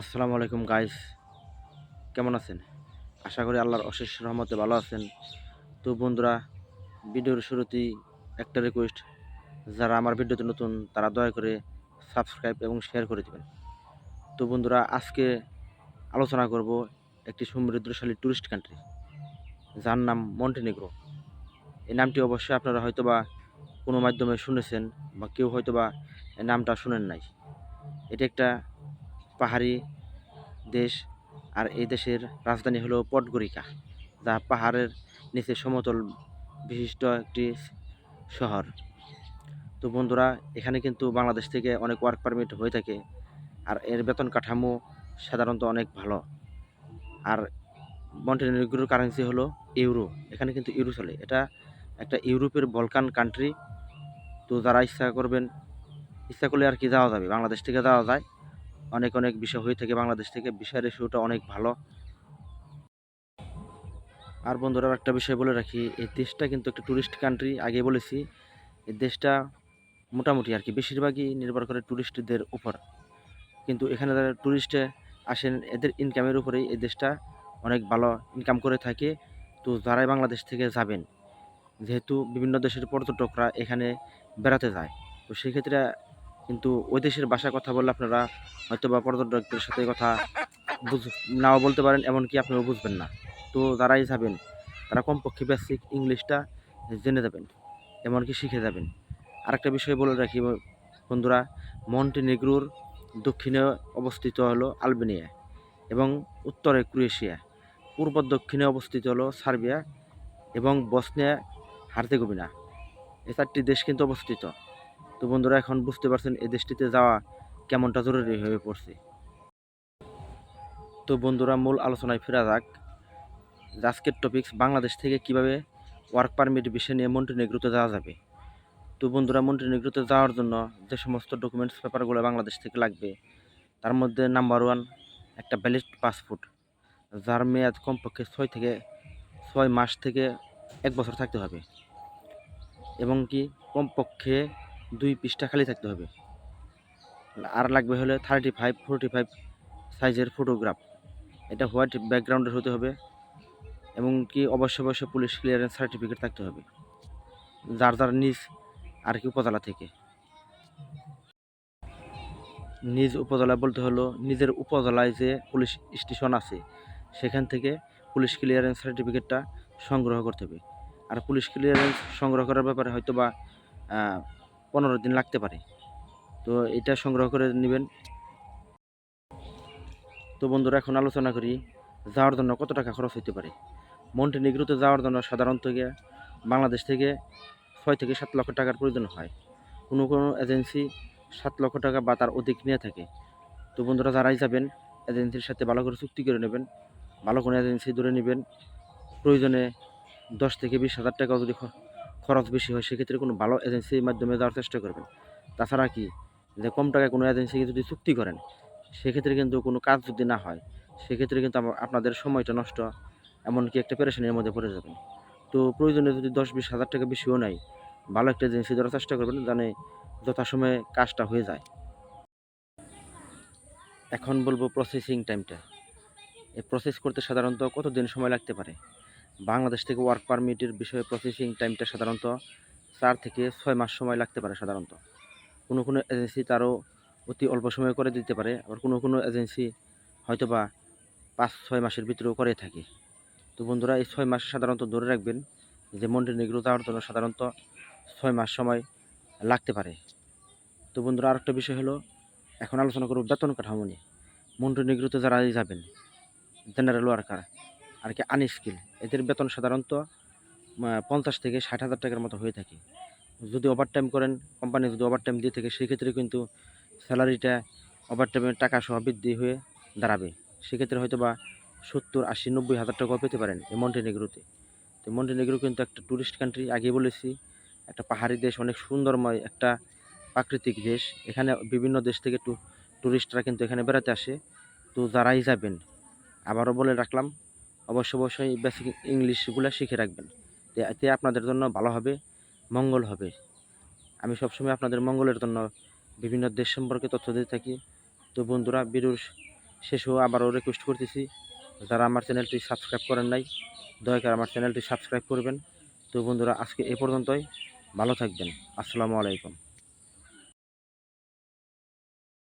আসসালামু আলাইকুম গাইস কেমন আছেন? আশা করি আল্লাহর অশেষ রহমতে ভালো আছেন। তো বন্ধুরা, ভিডিওর শুরুতেই একটা রিকোয়েস্ট যারা আমার ভিডিওতে নতুন, তারা দয়া করে সাবস্ক্রাইব এবং শেয়ার করে দেবেন। তো বন্ধুরা, আজকে আলোচনা করব একটি সমৃদ্ধশালী ট্যুরিস্ট কান্ট্রি যার নাম মন্টেনেগ্রো এই নামটি অবশ্যই আপনারা হয়তোবা কোনো মাধ্যমে শুনেছেন বা কেউ হয়তোবা এই নামটা শুনেন নাই। এটি একটা পাহাড়ি দেশ, আর এই দেশের রাজধানী হলো পটগরিকা, যা পাহাড়ের নিচে সমতল বিশিষ্ট একটি শহর। তো বন্ধুরা, এখানে কিন্তু বাংলাদেশ থেকে অনেক ওয়ার্ক পারমিট হয়ে থাকে, আর এর বেতন কাঠামো সাধারণত অনেক ভালো। আর মন্টেনেগ্রোর কারেন্সি হলো ইউরো, এখানে কিন্তু ইউরো চলে। এটা একটা ইউরোপের বলকান কান্ট্রি তো যারা ইচ্ছা করবেন, ইচ্ছা করলে আর কি যাওয়া যাবে? বাংলাদেশ থেকে যাওয়া যায়। অনেক অনেক বিষয় হয়ে থাকে বাংলাদেশ থেকে। বিষয়ের রেশিওটা অনেক ভালো। আর বন্ধুরা একটা বিষয় বলে রাখি, এই দেশটা কিন্তু একটা ট্যুরিস্ট কান্ট্রি আগে বলেছি, এই দেশটা মোটামুটি আর কি, বেশিরভাগই নির্ভর করে ট্যুরিস্টদের উপর। কিন্তু এখানে যারা ট্যুরিস্টে আসেন, এদের ইনকামের উপরেই এই দেশটা অনেক ভালো ইনকাম করে থাকে। তো যারাই বাংলাদেশ থেকে যাবেন, যেহেতু বিভিন্ন দেশের পর্যটকরা এখানে বেড়াতে যায়, তো সেক্ষেত্রে কিন্তু ওই দেশের ভাষায় কথা বললে আপনারা হয়তো বা পর্যটকদের সাথে কথা বুঝ, নাও বলতে পারেন, এমনকি আপনারা বুঝবেন না। তো যারাই যাবেন, তারা কমপক্ষে বেসিক ইংলিশটা জেনে যাবেন, এমনকি শিখে যাবেন। আরেকটা বিষয় বলে রাখি বন্ধুরা, মন্টিনেগ্রোর দক্ষিণে অবস্থিত হলো আলবেনিয়া এবং উত্তরে ক্রোয়েশিয়া। পূর্ব দক্ষিণে অবস্থিত হলো সার্বিয়া এবং বসনিয়া হার্জেগোভিনা এই চারটি দেশ কিন্তু অবস্থিত। তো বন্ধুরা, এখন বুঝতে পারছেন এই দেশটিতে যাওয়া কেমনটা জরুরি হয়ে পড়ছে। তো বন্ধুরা, মূল আলোচনায় ফেরা যাক। আজকের টপিকস বাংলাদেশ থেকে কীভাবে ওয়ার্ক পারমিট বিষয় নিয়ে মন্টিনেগ্রোতে যাওয়া যাবে। তো বন্ধুরা, মন্টিনেগ্রোতে যাওয়ার জন্য যে সমস্ত ডকুমেন্টস পেপারগুলো বাংলাদেশ থেকে লাগবে, তার মধ্যে নাম্বার ওয়ান একটা ভ্যালিড পাসপোর্ট যার মেয়াদ কমপক্ষে ছয় থেকে ছয় মাস থেকে এক বছর থাকতে হবে। এবং কি, কমপক্ষে দুই পৃষ্ঠা খালি থাকতে হবে। আর লাগবে হলে থার্টি ফাইভ ফোরটি ফাইভ সাইজের ফটোগ্রাফ এটা হোয়াইট ব্যাকগ্রাউন্ডের হতে হবে এবং কি অবশ্যই অবশ্যই পুলিশ ক্লিয়ারেন্স সার্টিফিকেট থাকতে হবে। যার যার নিজ আর কি উপজেলা থেকে। নিজ উপজেলা বলতে হলো নিজের উপজেলায় যে পুলিশ স্টেশন আছে, সেখান থেকে পুলিশ ক্লিয়ারেন্স সার্টিফিকেটটা সংগ্রহ করতে হবে। আর পুলিশ ক্লিয়ারেন্স সংগ্রহ করার ব্যাপারে হয়তো বা পনেরো দিন লাগতে পারে। তো এটা সংগ্রহ করে নেবেন। তো বন্ধুরা, এখন আলোচনা করি যাওয়ার জন্য কত টাকা খরচ হতে পারে। মন্টে মন্টেনিগ্রোতে যাওয়ার জন্য সাধারণত গিয়ে বাংলাদেশ থেকে ছয় থেকে সাত লক্ষ টাকার প্রয়োজন হয়। কোনো কোনো এজেন্সি সাত লক্ষ টাকা বা তার অধিক নিয়ে থাকে। তো বন্ধুরা, যারাই যাবেন, এজেন্সির সাথে ভালো করে চুক্তি করে নেবেন, ভালো কোনো এজেন্সি ধরে নেবেন। প্রয়োজনে দশ থেকে বিশ হাজার টাকাও যদি খরচ বেশি হয়, সেক্ষেত্রে কোনো ভালো এজেন্সির মাধ্যমে যাওয়ার চেষ্টা করবেন। তাছাড়া কি, যে কম টাকায় কোনো এজেন্সিকে যদি চুক্তি করেন, সেক্ষেত্রে কিন্তু কোনো কাজ যদি না হয়, সেক্ষেত্রে কিন্তু আপনাদের সময়টা নষ্ট, এমনকি একটা পেরেশানির মধ্যে পড়ে যাবেন। তো প্রয়োজনে যদি দশ বিশ হাজার টাকা বেশিও নাই ভালো একটা এজেন্সি ধরার চেষ্টা করবেন জানে যথাসময়ে কাজটা হয়ে যায়। এখন বলব প্রসেসিং টাইমটা এই প্রসেস করতে সাধারণত কতদিন সময় লাগতে পারে? বাংলাদেশ থেকে ওয়ার্ক পারমিটের বিষয়ে প্রসেসিং টাইমটা সাধারণত চার থেকে ছয় মাস সময় লাগতে পারে সাধারণত। কোনো কোনো এজেন্সি তারও অতি অল্প সময় করে দিতে পারে, আবার কোনো কোনো এজেন্সি হয়তো বা পাঁচ, ছয় মাসের ভিতরেও করে থাকে। তো বন্ধুরা, এই ছয় মাস সাধারণত ধরে রাখবেন যে মন্টেনেগ্রো যাওয়ার জন্য সাধারণত ছয় মাস সময় লাগতে পারে। তো বন্ধুরা, আরেকটা বিষয় হলো, এখন আলোচনা করব বেতন কাঠামো নিয়ে। মন্টেনেগ্রোতে যারা যাবেন জেনারেল ওয়ার্কার আর কি আনস্কিল এদের বেতন সাধারণত পঞ্চাশ থেকে ষাট হাজার টাকার মতো হয়ে থাকে। যদি ওভারটাইম করেন কোম্পানি যদি ওভারটাইম দিয়ে থাকে, সেক্ষেত্রে কিন্তু স্যালারিটা ওভারটাইমের টাকা সহ বৃদ্ধি হয়ে দাঁড়াবে। সেক্ষেত্রে হয়তো বা সত্তর, আশি, নব্বই হাজার টাকাও পেতে পারেন এই মন্টেনেগ্রোতে তো মন্টেনেগ্রো কিন্তু একটা ট্যুরিস্ট কান্ট্রি আগে বলেছি, একটা পাহাড়ি দেশ, অনেক সুন্দরময় একটা প্রাকৃতিক দেশ। এখানে বিভিন্ন দেশ থেকে টু ট্যুরিস্টরা কিন্তু এখানে বেড়াতে আসে। তো যারাই যাবেন, আবারও বলে রাখলাম অবশ্য অবশ্যই বেসিক ইংলিশগুলো শিখে রাখবেন। এতে আপনাদের জন্য ভালো হবে, মঙ্গল হবে। আমি সবসময় আপনাদের মঙ্গলের জন্য বিভিন্ন দেশ সম্পর্কে তথ্য দিয়ে থাকি। তো বন্ধুরা, ভিডিওর শেষেও আবারও রিকোয়েস্ট করতেছি, যারা আমার চ্যানেলটি সাবস্ক্রাইব করেন নাই, দয়া করে আমার চ্যানেলটি সাবস্ক্রাইব করবেন। তো বন্ধুরা, আজকে এ পর্যন্তই। ভালো থাকবেন। আসসালামু আলাইকুম।